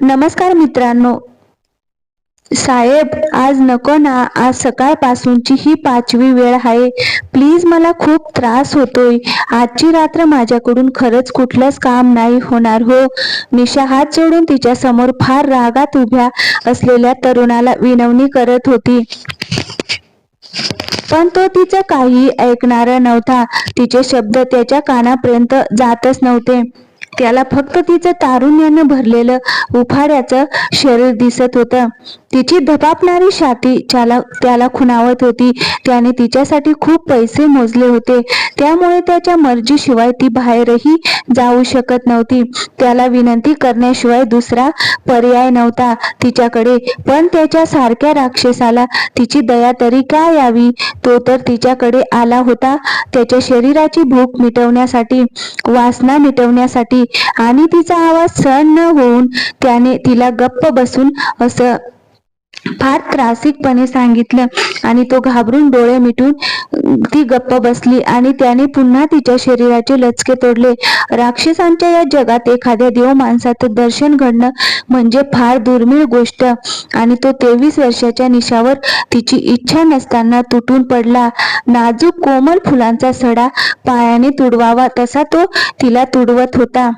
नमस्कार मित्रांनो. साहेब आज नको ना आज सकाळपासूनची ही पाचवी वेळ आहे. प्लीज मला खूप त्रास होतोय. आजची रात्र माझ्याकडून खरंच कुठलंच काम नाही होणार हो. निशा हात जोडून तिच्या समोर फार रागात उभ्या असलेल्या तरुणाला विनवणी करत होती. पण तो तिचं काही ऐकणारा नव्हता. तिचे शब्द त्याच्या कानापर्यंत जातच नव्हते. त्याला फक्त तिचं तारुण्यानं भरलेलं उफाड्याचं शरीर दिसत होतं. तिची धपापणारी छाती त्याला त्याला खुणावत होती. त्याने तिच्यासाठी खूप पैसे मोजले होते. त्यामुळे त्याच्या मर्जीशिवाय ती बाहेरही जाऊ शकत नव्हती. त्याला विनंती करण्याशिवाय दुसरा पर्याय नव्हता तिच्याकडे. पण त्याच्या सारख्या राक्षसाला तिची दया तरी का यावी? तो तर तिच्याकडे आला होता त्याच्या शरीराची भूक मिटवण्यासाठी वासना मिटवण्यासाठी. आणि तिचा आवाज सहन न होऊन त्याने तिला गप्प बसून असं फार त्रासिकपणे सांगितलं आणि तो घाबरून डोळे मिटून ती गप्प बसली आणि त्याने पुन्हा तिच्या शरीराचे लचके तोडले. राक्षसांच्या या जगात एखाद्या देव माणसाचं दर्शन घडणं म्हणजे फार दुर्मिळ गोष्ट आणि तो तेवीस वर्षाच्या निशावर तिची इच्छा नसताना तुटून पडला. नाजूक कोमल फुलांचा सडा पायाने तुडवावा तसा तो तिला तुडवत होता.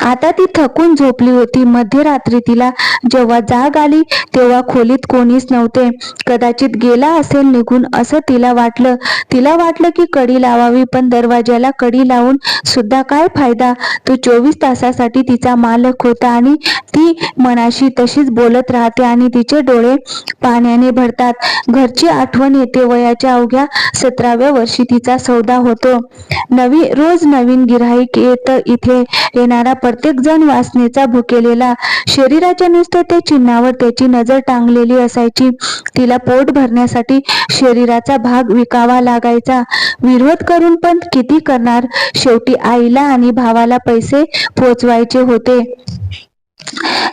आता ती थकून झोपली होती. मध्यरात्री तिला जेव्हा जाग आली तेव्हा खोलीत कोणीच नव्हते. कदाचित गेला असेल निघून असं तिला वाटलं. तिला वाटलं की कडी लावावी पण दरवाज्याला कडी लावून सुद्धा काय फायदा? तो चोवीस तासासाठी तिचा मालक होता आणि ती मनाशी तशीच बोलत राहते आणि तिचे डोळे पाण्याने भरतात. घरची आठवण येते. वयाच्या अवघ्या सतराव्या वर्षी तिचा सौदा होतो. नवी रोज नवीन गिराईक येत इथे. येणारा प्रत्येक जण वासनेचा भुकेलेला. शरीराच्या नुसत्या त्या चिन्हावर त्याची नजर टांगलेली असायची. तिला पोट भरण्यासाठी शरीराचा भाग विकावा लागायचा. विरोध करून पण किती करणार? शेवटी आईला आणि भावाला पैसे पोचवायचे होते.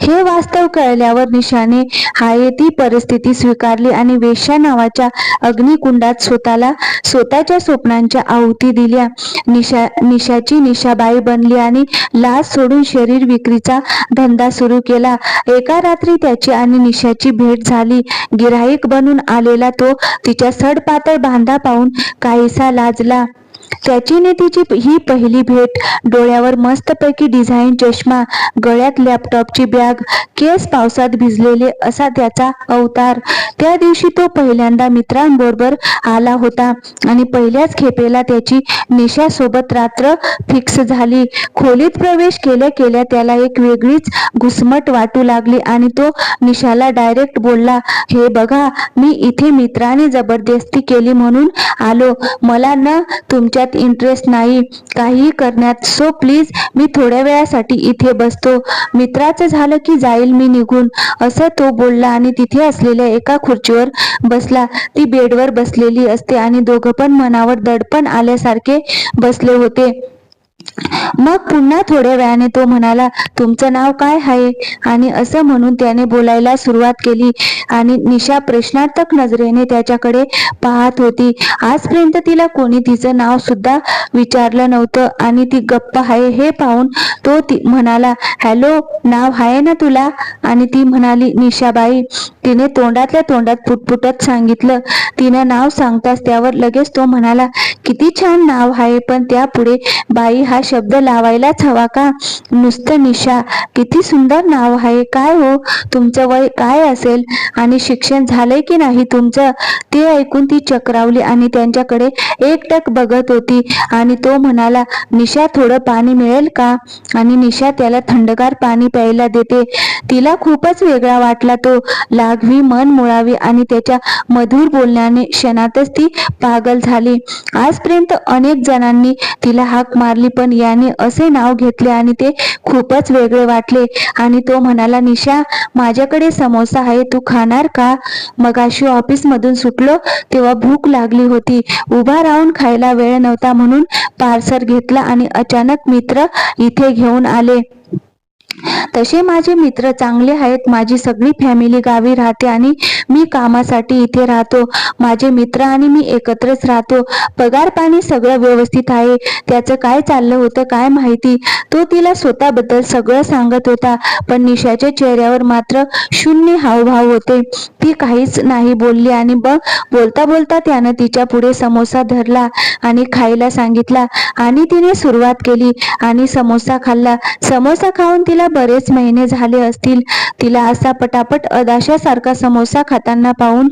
हे वास्तव कळल्यावर निशाने हाय ती परिस्थिती स्वीकारली आणि वेश्या नावाच्या अग्निकुंडात स्वतःला स्वतःच्या स्वप्नांच्या आहुती दिल्या. निशा निशाची निशाबाई बनली आणि लाज सोडून शरीर विक्रीचा धंदा सुरू केला. एका रात्री त्याची आणि निशाची भेट झाली. गिराईक बनून आलेला तो तिच्या सडपातळ बांधा पाहून काहीसा लाजला. त्याचीने तिची ही पहिली भेट. डोळ्यावर मस्तपैकी डिझाईन चष्मा गळ्यात लॅपटॉपची बॅग केस पावसात भिजलेले असा त्याचा अवतार. त्या दिवशी तो पहिल्यांदा मित्रांबरोबर आला होता आणि पहिल्याच खेपेला त्याची निशासोबत रात्र फिक्स झाली. खोलीत प्रवेश केल्या केल्या त्याला एक वेगळीच घुसमट वाटू लागली आणि तो निशाला डायरेक्ट बोलला हे बघा मी इथे मित्राने जबरदस्ती केली म्हणून आलो. मला न तुमच्यात इंटरेस्ट नाही. काहीही करण्यात. सो प्लीज मी थोड्या वेळासाठी इथे बसतो. मित्राचं झालं की जाईल मी निघून. असं तो बोलला आणि तिथे असलेल्या एका खुर्चीवर बसला. ती बेडवर बसलेली असते आणि दोघं पण मनावर दडपण आल्यासारखे बसले होते. मग पुन्हा थोड्या वेळाने तो म्हणाला तुमचं नाव काय आहे? आणि असं म्हणून त्याने बोलायला सुरुवात केली आणि निशा प्रश्नार्थक नजरेने त्याच्याकडे पाहत होती. आजपर्यंत तिला कोणी तिचं नाव सुद्धा विचारलं नव्हतं आणि ती गप्प आहे हे पाहून तो ती म्हणाला हॅलो नाव आहे ना तुला? आणि ती म्हणाली निशाबाई. तिने तोंडातल्या तोंडात पुटपुटत सांगितलं. तिनं नाव सांगताच त्यावर लगेच तो म्हणाला किती छान नाव आहे पण त्यापुढे बाई हा शब्द लावायलाच हवा का? नुसतं निशा. किती सुंदर नाव आहे. काय हो? तुमचं वय काय असेल? आणि शिक्षण झालंय की नाही तुमचं? ते ऐकून ती चक्रावली आणि त्यांच्याकडे एकटक बघत होती. आणि तो म्हणाला निशा थोडं पाणी मिळेल का? आणि निशा त्याला थंडगार पाणी प्यायला देते. तिला खूपच वेगळा वाटला तो. लाघवी मन मुळावी आणि त्याच्या मधुर बोलण्याने क्षणातच ती पागल झाली. आजपर्यंत अनेक जणांनी तिला हाक मारली पण याने असे नाव घेतले आणि ते खूपच वेगळे वाटले. आणि तो म्हणाला निशा माझ्याकडे समोसा आहे तू खाणार का? मगाशी ऑफिसमधून सुटलो तेव्हा भूक लागली होती. उभा राहून खायला वेळ नव्हता म्हणून पार्सल घेतला आणि अचानक मित्र इथे घेऊन आले. तसे माझे मित्र चांगले आहेत. माझी सगळी फॅमिली गावी राहते आणि मी कामासाठी इथे राहतो. माझे मित्र आणि मी एकत्रच राहतो. पगार पाणी सगळं व्यवस्थित आहे. त्याचं काय चाललं होतं काय माहिती? तो तिला स्वतःबद्दल सगळं सांगत होता. पण निशाच्या चेहऱ्यावर मात्र शून्य हावभाव होते. ती काहीच नाही बोलली आणि बघ बोलता बोलता त्यानं तिच्या पुढे समोसा धरला आणि खायला सांगितला. आणि तिने सुरुवात केली आणि समोसा खाल्ला. समोसा खाऊन तिला बरेच महिने झाले असतील. तिला असा पटापट अदाशासारखा समोसा खाताना पाहून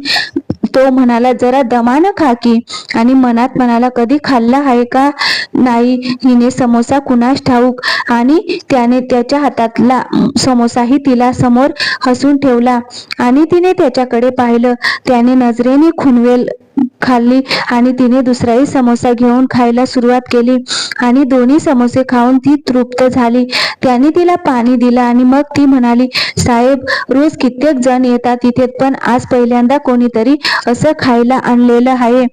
तो म्हणाला जरा दमानं खा की आणि मनात म्हणाला कधी खाल्ला आहे का नाही? हिने समोसा कुणास ठाऊक? आणि त्याने त्याच्या हातातला समोसाही तिला समोर हसून ठेवला. आणि तिने त्याच्याकडे पाहिलं. त्याने नजरेने खुनवेल खाल्ली आणि तिने दुसराही समोसा घेऊन खायला सुरुवात केली. आणि दोन्ही समोसे खाऊन ती तृप्त झाली. त्याने तिला पाणी दिलं आणि मग ती म्हणाली साहेब रोज कित्येक जण येतात तिथे पण आज पहिल्यांदा कोणीतरी असं खायला आणलेलं आहे.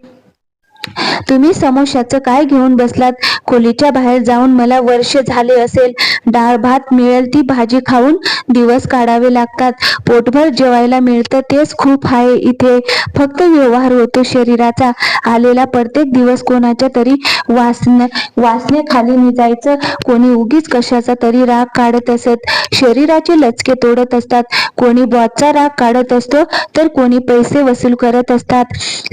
तुम्ही समोशाचं काय घेऊन बसलात? खोलीच्या बाहेर जाऊन मला वर्ष झाले असेल. डाळ भात मिळेल ती भाजी खाऊन दिवस काढावे लागतात. पोटभर जेवायला मिळतं तेच खूप आहे इथे. फक्त व्यवहार होतो शरीराचा. आलेला प्रत्येक दिवस कोणाच्या तरी वासने वासनेखाली निजायचं. कोणी उगीच कशाचा तरी राग काढत असत. शरीराचे लचके तोडत असतात. कोणी बॉसचा राग काढत असतो तर कोणी पैसे वसूल करत असतात.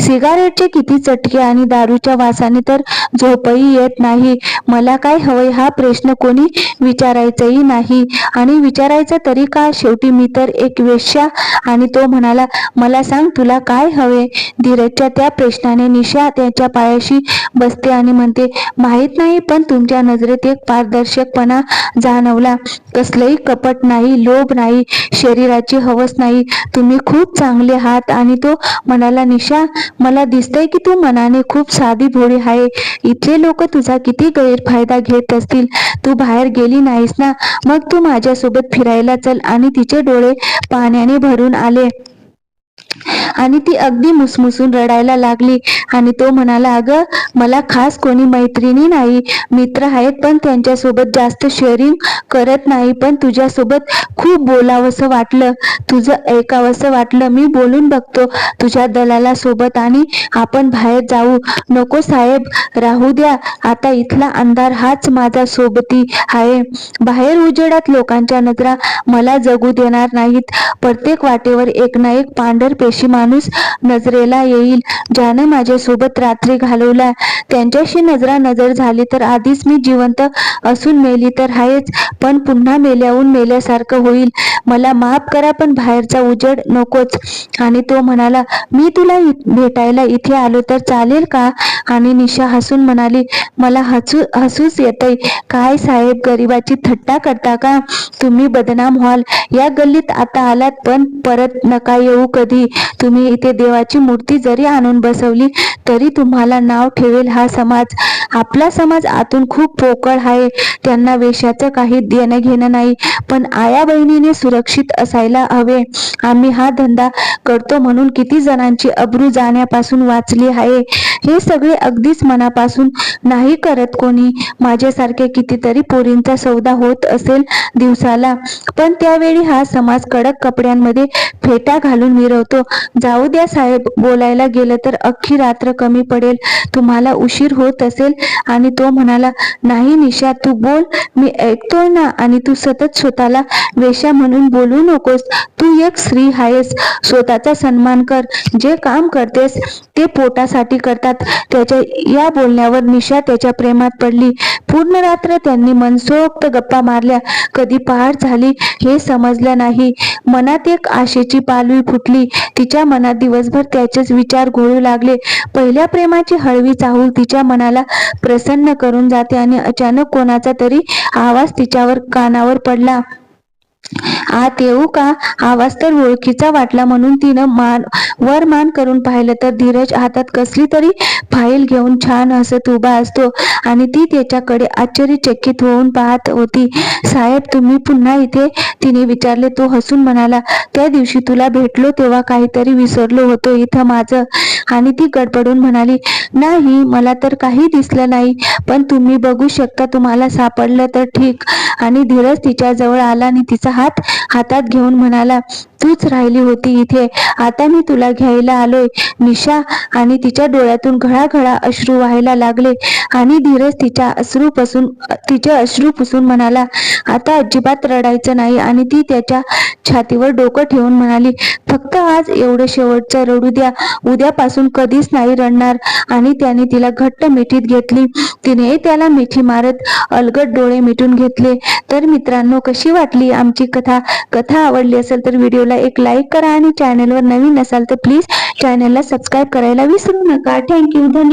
सिगारेटचे किती चटके आणि दारूच्या वासाने तर झोपही येत नाही. मला काय हवंय हा प्रश्न कोणी विचारायचंही नाही. आणि विचारायचा तरी का? शेवटी मी तर एक वेश्या आणि तो म्हणाला मला सांग तुला काय हवे धीरजच्या त्या प्रश्नाने निशा त्याच्या पायाशी बसते आणि म्हणते माहीत नाही पण तुमच्या नजरेत एक पारदर्शकपणा जाणवला. कसलंही कपट नाही लोभ नाही शरीराची हवस नाही. तुम्ही खूप चांगले आहात. आणि तो म्हणाला निशा मला दिसतंय की तू मनाने खूप साधी भोळी आहे. इथले लोक तुझा किती गैरफायदा घेत असतील. तू बाहेर गेली नाहीस ना? मग तू माझ्यासोबत फिरायला चल आणि तिचे डोळे पाण्याने भरून आले. आणि ती अगदी मुसमुसून रडायला लागली. आणि तो म्हणाला अगं मला खास कोणी मैत्रिणी नाही. मित्र आहेत पण त्यांच्यासोबत जास्त शेअरिंग करत नाही. पण तुझ्यासोबत खूप बोलावंसं वाटलं. तुझं ऐकावंसं वाटलं. मी बोलून बघतो तुझ्या दलाला सोबत आणि आपण बाहेर जाऊ. नको साहेब राहू द्या. आता इथला अंधार हाच माझा सोबती आहे. बाहेर उजेडात लोकांच्या नजरा मला जगू देणार नाहीत. प्रत्येक वाटेवर एक ना एक पांढर पेशी माणूस नजरेला येईल ज्यानं माझ्यासोबत रात्री घालवला त्यांच्याशी नजरा नजर झाली तर आधीच मी जिवंत असून मेली तर आहेच पण पुन्हा मेल्याहून मेल्यासारखं होईल. मला माफ करा पण बाहेरचा उजेड नकोच. आणि तो म्हणाला मी तुला भेटायला इथे आलो तर चालेल का? आणि निशा हसून म्हणाली मला हसू हसूच येतंय. काय साहेब गरिबाची थट्टा करता का? तुम्ही बदनाम व्हाल. या गल्लीत आता आलात पण परत नका येऊ कधी. तुम्ही इथे देवाची मूर्ती जरी आणून बसवली तरी तुम्हाला नाव ठेवेल हा समाज. आपला समाज आतून खूप पोकळ आहे. त्यांना वेशाचं काही देणं घेणं नाही. पण आया बहिणीने सुरक्षित असायला हवे. आम्ही हा धंदा करतो म्हणून किती जणांची अब्रू जाण्यापासून वाचली आहे. हे सगळे अगदीच मनापासून नाही करत कोणी. माझ्यासारखे कितीतरी पोरींचा सौदा होत असेल दिवसाला. पण त्यावेळी हा समाज कडक कपड्यांमध्ये फेटा घालून मिरव ठरवतो. जाऊ द्या साहेब बोलायला गेलं तर अख्खी रात्र कमी पडेल. तुम्हाला उशीर होत असेल. आणि तो म्हणाला नाही निशा तू बोल. मी ऐकतोय ना. आणि तू सतत स्वतःला वेशा म्हणून बोलू नकोस. तू एक स्त्री आहेस. स्वतःचा सन्मान कर. जे काम करतेस ते पोटासाठी करतात. त्याच्या या बोलण्यावर निशा त्याच्या प्रेमात पडली. पूर्ण रात्र त्यांनी मनसोक्त गप्पा मारल्या. कधी पहाट झाली हे समजलं नाही. मनात एक आशेची पालवी फुटली. तिच्या मनात दिवसभर त्याचेच विचार घोळू लागले. पहिल्या प्रेमाची हळवी चाहूल तिच्या मनाला प्रसन्न करून जाते आणि अचानक कोणाचा तरी आवाज तिच्यावर कानावर पडला. आत येऊ का? आवाज तर ओळखीचा वाटला म्हणून तिनं मान वर मान करून पाहिलं तर धीरज हातात कसली तरी फाईल घेऊन छान हसत उभा असतो आणि ती त्याच्याकडे आश्चर्यचकित होऊन पाहत होती. साहेब तुम्ही पुन्हा इथे? तिने विचारले. तो हसून म्हणाला त्या दिवशी तुला भेटलो तेव्हा काहीतरी विसरलो होतो इथं माझं. आणि ती गडबडून म्हणाली नाही मला तर काही दिसलं नाही पण तुम्ही बघू शकता तुम्हाला सापडलं तर ठीक. आणि धीरज तिच्या जवळ आला आणि तिचा तिचा हात हातात घेऊन म्हणाला तूच राहिली होती इथे. आता मी तुला घ्यायला आलोय. निशा आणि तिच्या डोळ्यातून घळाघळा अश्रू व्हायला लागले आणि धीरज तिच्या अश्रू पासून तिचे अश्रू पुसून म्हणाला आता अजिबात रडायचं नाही. आणि ती त्याच्या छातीवर डोकं ठेवून म्हणाली फक्त आज एवढं शेवटचं रडू द्या. उद्यापासून कधीच नाही रडणार. आणि त्याने तिला घट्ट मिठीत घेतली. तिने त्याला मिठी मारत अलगट डोळे मिटून घेतले. तर मित्रांनो कशी वाटली आमची कथा कथा आवडली असेल तर व्हिडिओला एक लाईक करा आणि चॅनलवर नवीन असाल तर प्लीज चॅनलला सबस्क्राईब करायला विसरू नका. थँक्यू धन्यवाद.